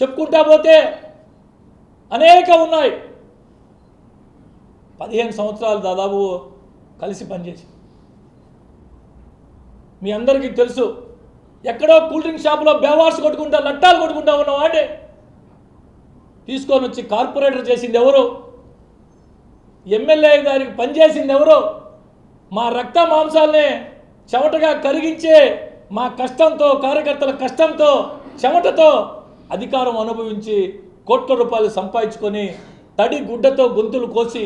చెప్పుకుంటా పోతే అనేక ఉన్నాయి. పదిహేను సంవత్సరాలు దాదాపు కలిసి పనిచేసి మీ అందరికీ తెలుసు ఎక్కడో కూల్ డ్రింక్ షాపులో బేవార్స్ కొట్టుకుంటా లట్టాలు కొట్టుకుంటా ఉన్నవాడే తీసుకొని వచ్చి కార్పొరేటర్ చేసింది ఎవరు? ఎమ్మెల్యే గారికి పనిచేసింది ఎవరు? మా రక్త మాంసాలని చెమటగా కరిగించే మా కష్టంతో కార్యకర్తల కష్టంతో చెమటతో అధికారం అనుభవించి కోట్ల రూపాయలు సంపాదించుకొని తడి గుడ్డతో గొంతులు కోసి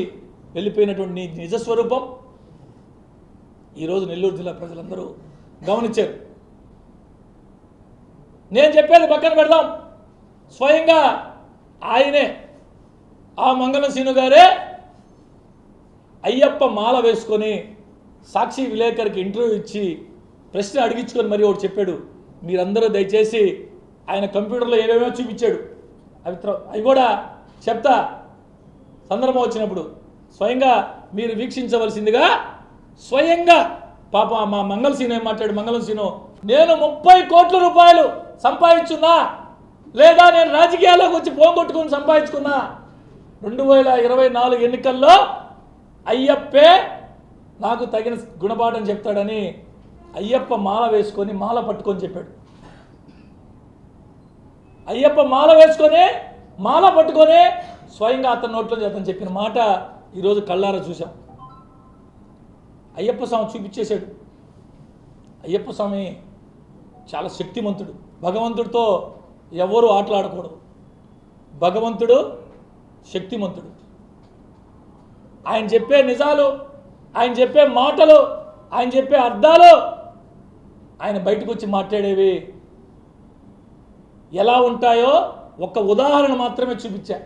వెళ్ళిపోయినటువంటి నీ నిజస్వరూపం ఈరోజు నెల్లూరు జిల్లా ప్రజలందరూ గమనించారు. నేను చెప్పేది పక్కన పెడదాం. స్వయంగా ఆయనే ఆ మంగళసీను గారే అయ్యప్ప మాల వేసుకొని సాక్షి విలేకరికి ఇంటర్వ్యూ ఇచ్చి ప్రశ్న అడిగించుకొని మరి ఒకటి చెప్పాడు. మీరందరూ దయచేసి ఆయన కంప్యూటర్లో ఏమేమో చూపించాడు. అవి అవి కూడా చెప్తా. సందర్భం వచ్చినప్పుడు స్వయంగా మీరు వీక్షించవలసిందిగా స్వయంగా పాప మా మంగళ సీను ఏం మాట్లాడు? మంగళం సీను నేను ముప్పై కోట్ల రూపాయలు సంపాదించున్నా లేదా నేను రాజకీయాల్లోకి వచ్చి పోగొట్టుకుని సంపాదించుకున్నా? రెండు వేల ఇరవై నాలుగు ఎన్నికల్లో అయ్యప్పే నాకు తగిన గుణపాఠం చెప్తాడని అయ్యప్ప మాల వేసుకొని మాల పట్టుకొని చెప్పాడు. అయ్యప్ప మాల వేసుకొని మాల పట్టుకొని స్వయంగా అతని నోట్లో అతను చెప్పిన మాట ఈరోజు కళ్ళారా చూసాం అయ్యప్ప స్వామి చూపించేశాడు. అయ్యప్ప స్వామి చాలా శక్తిమంతుడు. భగవంతుడితో ఎవరు ఆటలాడకూడదు. భగవంతుడు శక్తిమంతుడు. ఆయన చెప్పే నిజాలు ఆయన చెప్పే మాటలు ఆయన చెప్పే అర్థాలు ఆయన బయటకు వచ్చి మాట్లాడేవి ఎలా ఉంటాయో ఒక్క ఉదాహరణ మాత్రమే చూపించా.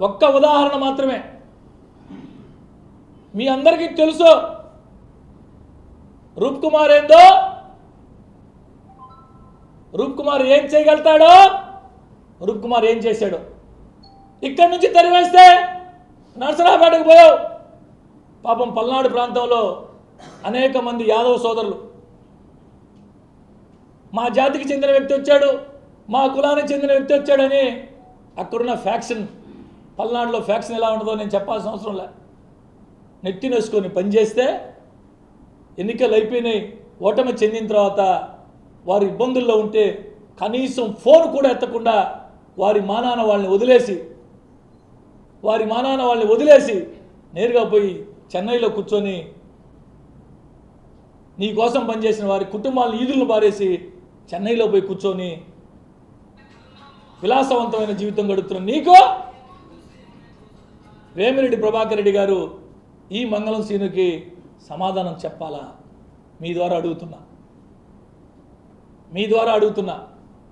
ఒక్క ఉదాహరణ మాత్రమే. మీ అందరికీ తెలుసు. రూప్ కుమార్ ఏందో? రూప్ కుమార్ ఏం చేయగలుగుతాడో? రూప్ కుమార్ ఏం చేశాడు? ఇక్కడి నుంచి తరివేస్తే నరసరాపేటకు పోయావు. పాపం పల్నాడు ప్రాంతంలో అనేక మంది యాదవ సోదరులు. మా జాతికి చెందిన వ్యక్తి వచ్చాడు. మా కులానికి చెందిన వ్యక్తి వచ్చాడని అక్కడున్న ఫ్యాక్షన్ పల్నాడులో ఫ్యాక్షన్ ఎలా ఉంటుందో నేను చెప్పాల్సిన అవసరం లే. నెత్తినేసుకొని పనిచేస్తే ఎన్నికలు అయిపోయినాయి ఓటమి చెందిన తర్వాత వారు ఇబ్బందుల్లో ఉంటే కనీసం ఫోన్ కూడా ఎత్తకుండా వారి మానాన వాళ్ళని వదిలేసి వారి మానాన వాళ్ళని వదిలేసి నేరుగా పోయి చెన్నైలో కూర్చొని నీ కోసం పనిచేసిన వారి కుటుంబాలను ఈదులను పారేసి చెన్నైలో పోయి కూర్చొని విలాసవంతమైన జీవితం గడుపుతున్న నీకు వేమిరెడ్డి ప్రభాకర్ రెడ్డి గారు ఈ మంగళం సీనుకి సమాధానం చెప్పాలా? మీ ద్వారా అడుగుతున్నా. మీ ద్వారా అడుగుతున్నా.